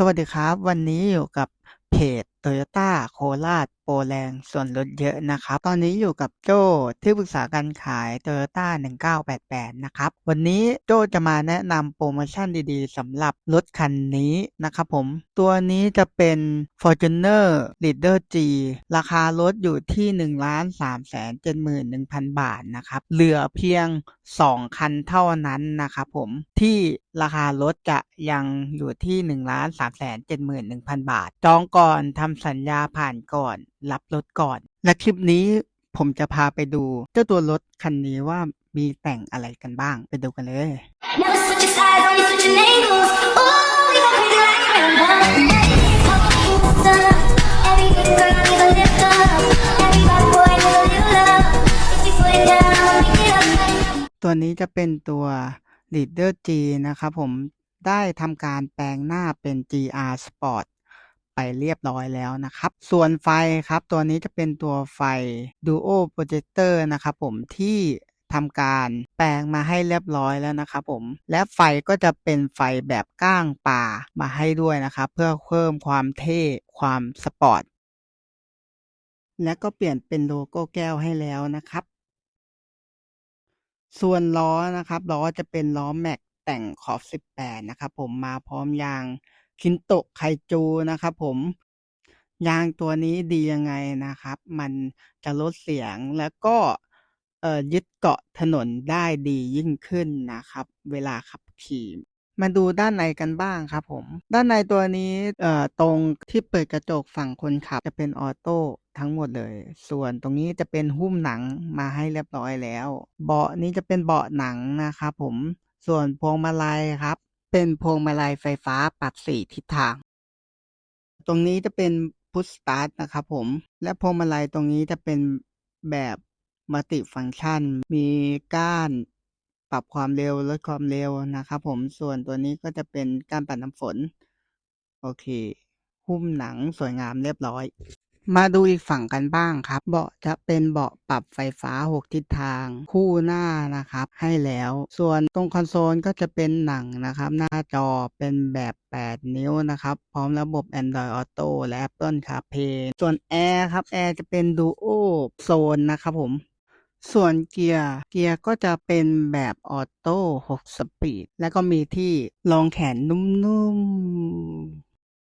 สวัสดีครับ วันนี้อยู่กับเพจ Toyota โคราชโปรแรงส่วนลดเยอะนะครับ ตอนนี้อยู่กับโจที่ปรึกษาการขาย Toyota 1988 นะครับ วันนี้โจจะมาแนะนำโปรโมชั่นดีๆสำหรับรถคันนี้นะครับผม ตัวนี้จะเป็น Fortuner Leader G ราคารถอยู่ที่ 1 3 7 1 0 0 0 บาทนะครับ เหลือเพียง 2 คันเท่านั้นนะครับผมที่ราคารถจะยังอยู่ที่ 1 3 7 1 0 0 0 บาท จองก่อนทำสัญญาผ่านก่อน รับรถก่อน และคลิปนี้ผมจะพาไปดูเจ้าตัวรถคันนี้ว่ามีแต่งอะไรกันบ้างไปดูกันเลยตัวนี้จะเป็นตัว Leader G นะครับผมได้ทำการแปลงหน้าเป็น GR Sport ไปเรียบร้อยแล้วนะครับ ส่วนไฟครับ ตัวนี้จะเป็นตัวไฟ Duo Projector นะครับผมที่ทำการแปลงมาให้เรียบร้อยแล้วนะครับผม และไฟก็จะเป็นไฟแบบก้างป่ามาให้ด้วยนะครับ เพื่อเพิ่มความเท่ความสปอร์ต และก็เปลี่ยนเป็นโลโก้แก้วให้แล้วนะครับ ส่วนล้อนะครับล้อจะเป็นล้อแม็กแต่งขอบ 18 นะครับผมมาพร้อมยาง คินโตะไคจูนะครับผมยางตัวนี้ดียังไงนะครับ มันจะลดเสียงแล้วก็ยึดเกาะถนนได้ดียิ่งขึ้นนะครับ เวลาขับขี่มาดูด้านในกันบ้างครับผม ด้านในตัวนี้ตรงที่เปิดกระจกฝั่งคนขับจะเป็นออโต้ทั้งหมดเลย ส่วนตรงนี้จะเป็นหุ้มหนังมาให้เรียบร้อยแล้ว เบาะนี้จะเป็นเบาะหนังนะครับผมส่วนพวงมาลัยครับ เป็นพวงมาลัยไฟฟ้าปรับสี่ทิศทาง ตรงนี้จะเป็นพุชสตาร์ทนะครับผม และพวงมาลัยตรงนี้จะเป็นแบบมัลติฟังก์ชัน มีก้านปรับความเร็วลดความเร็วนะครับผม ส่วนตัวนี้ก็จะเป็นก้านปัดน้ำฝน โอเค หุ้มหนังสวยงามเรียบร้อย มาดูอีกฝั่งกันบ้างครับ เบาะจะเป็นเบาะปรับไฟฟ้า 6 ทิศทางคู่หน้านะครับ ให้แล้ว ส่วนตรงคอนโซลก็จะเป็นหนังนะครับ หน้าจอเป็นแบบ 8 นิ้วนะครับ พร้อมระบบ Android Auto และ Apple CarPlay ส่วนแอร์ครับแอร์จะเป็น Duo Zone นะครับผมส่วนเกียร์เกียร์ก็จะเป็นแบบออโต้6สปีด แล้วก็มีที่รองแขนนุ่มๆ